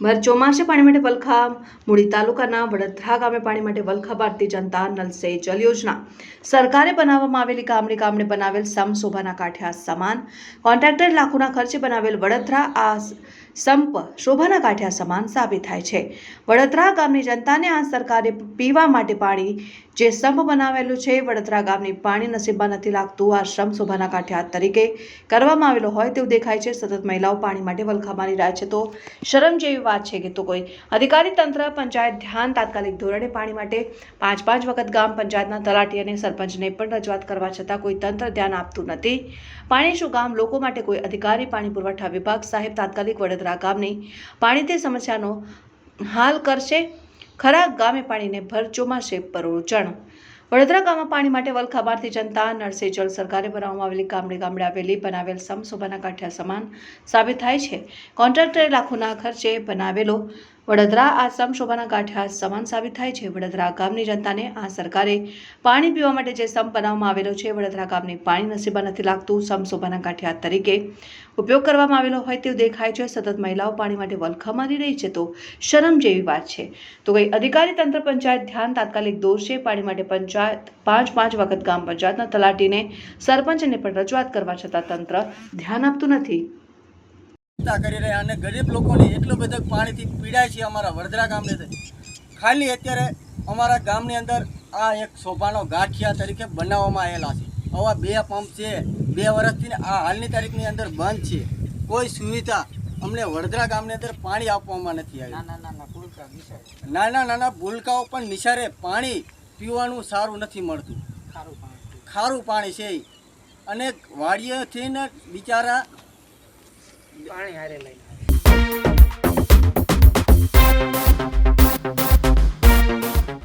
ભર ચોમાસે પાણી માટે વલખા મૂડી તાલુકાના વડોદરા ગામે પાણી માટે વલખા ભારતીય જનતા નલ સે જલ યોજના. સરકારે બનાવવામાં આવેલી કામની ગામડે બનાવેલ સમશોભાના કાંઠે સમાન. કોન્ટ્રાક્ટર લાખોના ખર્ચે બનાવેલ વડોદરા આ સંપ શોભાના કાંઠે સમાન સાબિત થાય છે. વડોદરા ગામની જનતાને આ સરકારે પીવા માટે પાણી જે સંપ બનાવેલું છે, વડોદરા ગામની પાણી નસીબમાં નથી લાગતું. આ શ્રમ શોભાના કાંઠે તરીકે કરવામાં આવેલો હોય તેવું દેખાય છે. સતત મહિલાઓ પાણી માટે વલખા મારી રહ્યા છે. તો શરમ જેવી વાત છે કે તો કોઈ અધિકારી તંત્ર, પંચાયત ધ્યાન તાત્કાલિક ધોરણે પાણી માટે પાંચ પાંચ વખત ગામ પંચાયતના તલાટી અને સરપંચને પણ રજૂઆત કરવા છતાં કોઈ તંત્ર ધ્યાન આપતું નથી. પાણી શું ગામ લોકો માટે કોઈ અધિકારી પાણી પુરવઠા વિભાગ સાહેબ તાત્કાલિક વડોદરા ગામની પાણીની સમસ્યાનો હાલ કરશે. ખરા ગામે પાણીને ભર ચોમાસે પરોચણ વડોદરા ગામમાં પાણી માટે વલખાબારથી જનતા, નરસે જળ સરકારે બનાવવામાં આવેલી ગામડે ગામડે આવેલી બનાવેલ સમસોબાના કાંઠા સમાન સાબિત થાય છે. કોન્ટ્રાક્ટરે લાખોના ખર્ચે બનાવેલો વડોદરા આ સમશોભાના કાંઠે સમાન સાબિત થાય છે. વડોદરા ગામની જનતાને આ સરકારે પાણી પીવા માટે જે સમ બનાવવામાં આવેલો છે, વડોદરા ગામની પાણી નસીબા નથી લાગતું. સમશોભાના કાંઠે તરીકે ઉપયોગ કરવામાં આવેલો હોય તેવું દેખાય છે. સતત મહિલાઓ પાણી માટે વલખા મારી રહી છે તો શરમ જેવી વાત છે. તો કઈ અધિકારી તંત્ર પંચાયત ધ્યાન તાત્કાલિક દોરશે? પાણી માટે પંચાયત પાંચ પાંચ વખત ગામ પંચાયતના તલાટીને સરપંચને પણ રજૂઆત કરવા છતાં તંત્ર ધ્યાન આપતું નથી. કરી રહ્યા અને ગરીબ લોકોને એટલું બધું પાણીથી પીડાય છે અમારા વડદરા ગામને અંદર ખાલી અત્યારે અમારા ગામની અંદર આ એક શોભાનો ગાંઠિયા તરીકે બનાવવામાં આવેલા છે. આવા બે પંપ છે. બે વર્ષથી આ હાલની તારીખની અંદર બંધ છે. કોઈ સુવિધા અમને વડદરા ગામની અંદર પાણી આપવામાં નથી આવ્યું નાના નાના ભૂલકાઓ પણ નિશારે પાણી પીવાનું સારું નથી મળતું. ખારું પાણી. છે અને વાડીએથી ને બિચારા પાણી હારે લઈને